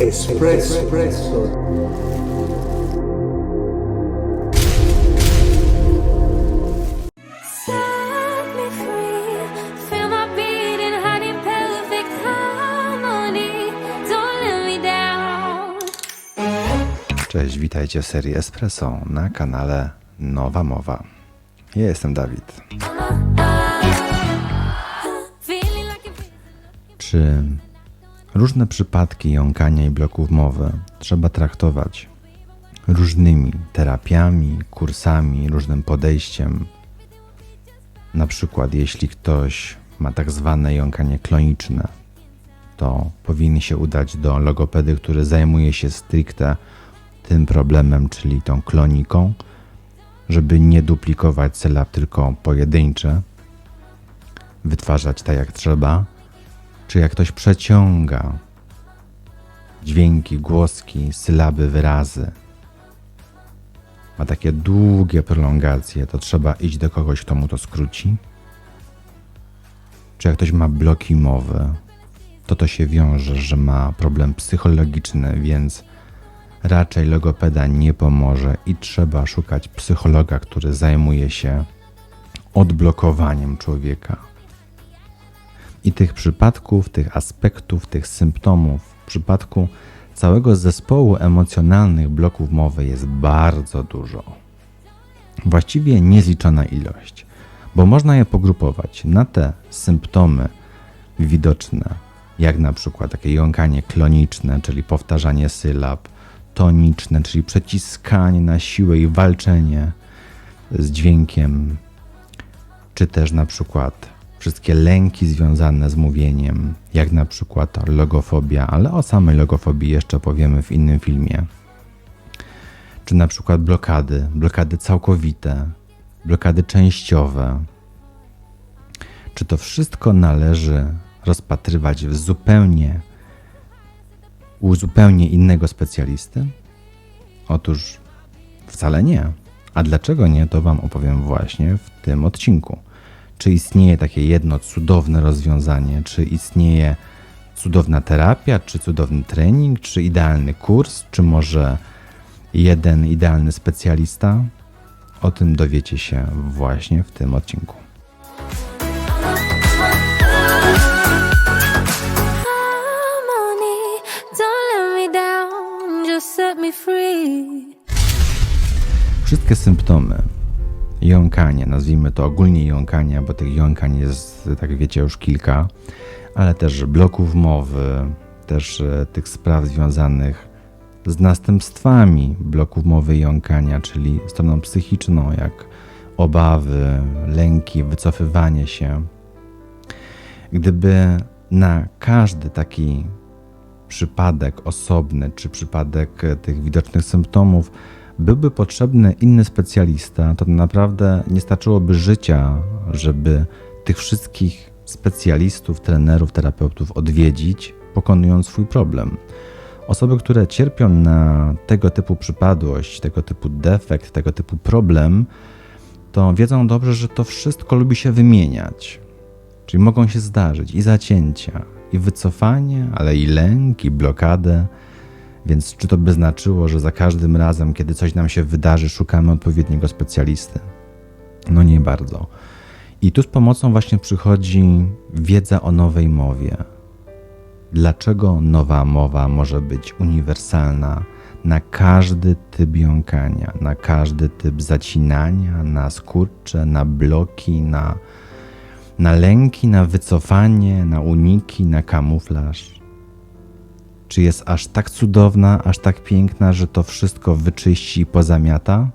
Espresso. Espresso. Set me free. Feel my beating heart in perfect harmony. Don't let me down. Cześć, witajcie w serii Espresso na kanale Nowa Mowa. Ja jestem Dawid. Feeling like a Czy różne przypadki jąkania i bloków mowy trzeba traktować różnymi terapiami, kursami, różnym podejściem? Na przykład, jeśli ktoś ma tak zwane jąkanie kloniczne, to powinien się udać do logopedy, który zajmuje się stricte tym problemem, czyli tą kloniką, żeby nie duplikować sylab, tylko pojedyncze, wytwarzać tak jak trzeba, czy jak ktoś przeciąga dźwięki, głoski, sylaby, wyrazy, ma takie długie prolongacje, to trzeba iść do kogoś, kto mu to skróci? Czy jak ktoś ma bloki mowy, to to się wiąże, że ma problem psychologiczny, więc raczej logopeda nie pomoże i trzeba szukać psychologa, który zajmuje się odblokowaniem człowieka. I tych przypadków, tych aspektów, tych symptomów w przypadku całego zespołu emocjonalnych bloków mowy jest bardzo dużo. Właściwie niezliczona ilość, bo można je pogrupować na te symptomy widoczne, jak na przykład takie jąkanie kloniczne, czyli powtarzanie sylab, toniczne, czyli przeciskanie na siłę i walczenie z dźwiękiem, czy też na przykład wszystkie lęki związane z mówieniem, jak na przykład logofobia, ale o samej logofobii jeszcze powiemy w innym filmie. Czy na przykład blokady, blokady całkowite, blokady częściowe. Czy to wszystko należy rozpatrywać w zupełnie u zupełnie innego specjalisty? Otóż wcale nie. A dlaczego nie, to Wam opowiem właśnie w tym odcinku. Czy istnieje takie jedno cudowne rozwiązanie? Czy istnieje cudowna terapia, czy cudowny trening, czy idealny kurs, czy może jeden idealny specjalista? O tym dowiecie się właśnie w tym odcinku. Wszystkie symptomy jąkania, nazwijmy to ogólnie jąkania, bo tych jąkań jest, tak wiecie, już kilka, ale też bloków mowy, też e, tych spraw związanych z następstwami bloków mowy jąkania, czyli stroną psychiczną, jak obawy, lęki, wycofywanie się. Gdyby na każdy taki przypadek osobny, czy przypadek e, tych widocznych symptomów, byłby potrzebny inny specjalista, to naprawdę nie starczyłoby życia, żeby tych wszystkich specjalistów, trenerów, terapeutów odwiedzić, pokonując swój problem. Osoby, które cierpią na tego typu przypadłość, tego typu defekt, tego typu problem, to wiedzą dobrze, że to wszystko lubi się wymieniać. Czyli mogą się zdarzyć i zacięcia, i wycofanie, ale i lęk, i blokadę. Więc czy to by znaczyło, że za każdym razem, kiedy coś nam się wydarzy, szukamy odpowiedniego specjalisty? No nie bardzo. I tu z pomocą właśnie przychodzi wiedza o nowej mowie. Dlaczego nowa mowa może być uniwersalna na każdy typ jąkania, na każdy typ zacinania, na skurcze, na bloki, na, na lęki, na wycofanie, na uniki, na kamuflaż? Czy jest aż tak cudowna, aż tak piękna, że to wszystko wyczyści i pozamiata?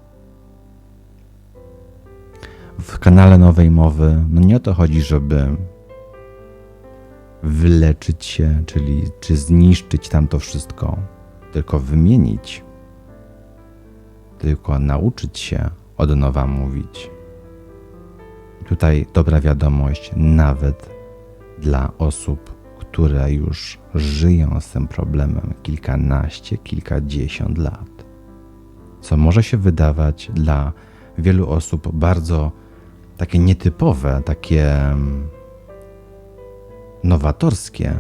W kanale Nowej Mowy, no nie o to chodzi, żeby wyleczyć się, czyli czy zniszczyć tam to wszystko, tylko wymienić, tylko nauczyć się od nowa mówić. Tutaj dobra wiadomość, nawet dla osób, które już żyją z tym problemem kilkanaście, kilkadziesiąt lat. Co może się wydawać dla wielu osób bardzo takie nietypowe, takie mm, nowatorskie.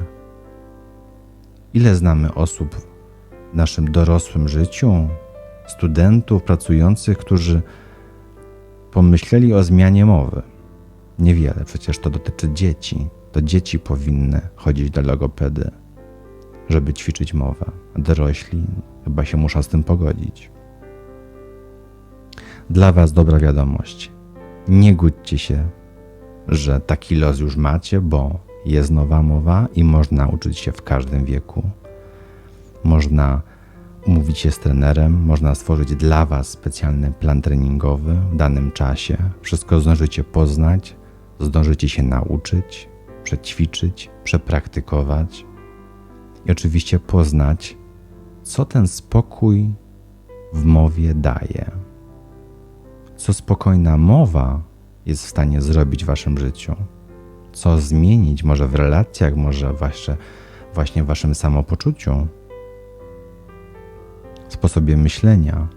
Ile znamy osób w naszym dorosłym życiu studentów, pracujących, którzy pomyśleli o zmianie mowy. Niewiele, przecież to dotyczy dzieci. To dzieci powinny chodzić do logopedy, żeby ćwiczyć mowę. Dorośli chyba się muszą z tym pogodzić. Dla Was dobra wiadomość. Nie gódźcie się, że taki los już macie, bo jest nowa mowa i można uczyć się w każdym wieku. Można umówić się z trenerem, można stworzyć dla Was specjalny plan treningowy w danym czasie. Wszystko zdążycie poznać, zdążycie się nauczyć, przećwiczyć, przepraktykować i oczywiście poznać, co ten spokój w mowie daje. Co spokojna mowa jest w stanie zrobić w Waszym życiu. Co zmienić może w relacjach, może właśnie, właśnie w Waszym samopoczuciu sposobie myślenia,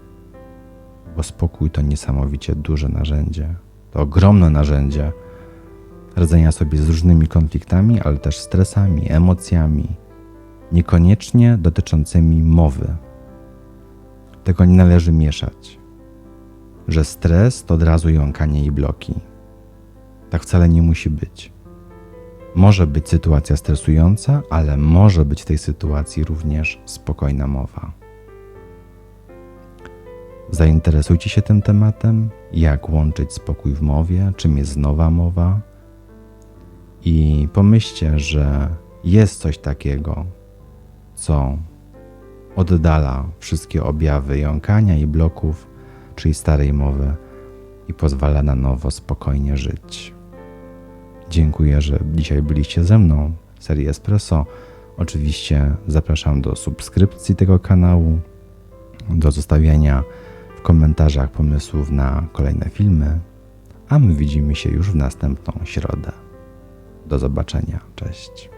bo spokój to niesamowicie duże narzędzie. To ogromne narzędzie radzenia sobie z różnymi konfliktami, ale też stresami, emocjami, niekoniecznie dotyczącymi mowy. Tego nie należy mieszać, że stres to od razu jąkanie i bloki. Tak wcale nie musi być. Może być sytuacja stresująca, ale może być w tej sytuacji również spokojna mowa. Zainteresujcie się tym tematem, jak łączyć spokój w mowie, czym jest nowa mowa i pomyślcie, że jest coś takiego, co oddala wszystkie objawy jąkania i bloków, czyli starej mowy i pozwala na nowo spokojnie żyć. Dziękuję, że dzisiaj byliście ze mną w serii Espresso. Oczywiście zapraszam do subskrypcji tego kanału, do zostawiania w komentarzach pomysłów na kolejne filmy, a my widzimy się już w następną środę. Do zobaczenia, cześć.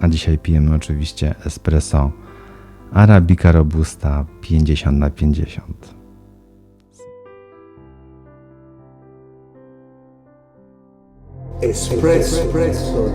A dzisiaj pijemy oczywiście espresso Arabica Robusta 50 na 50. Espresso. Espresso.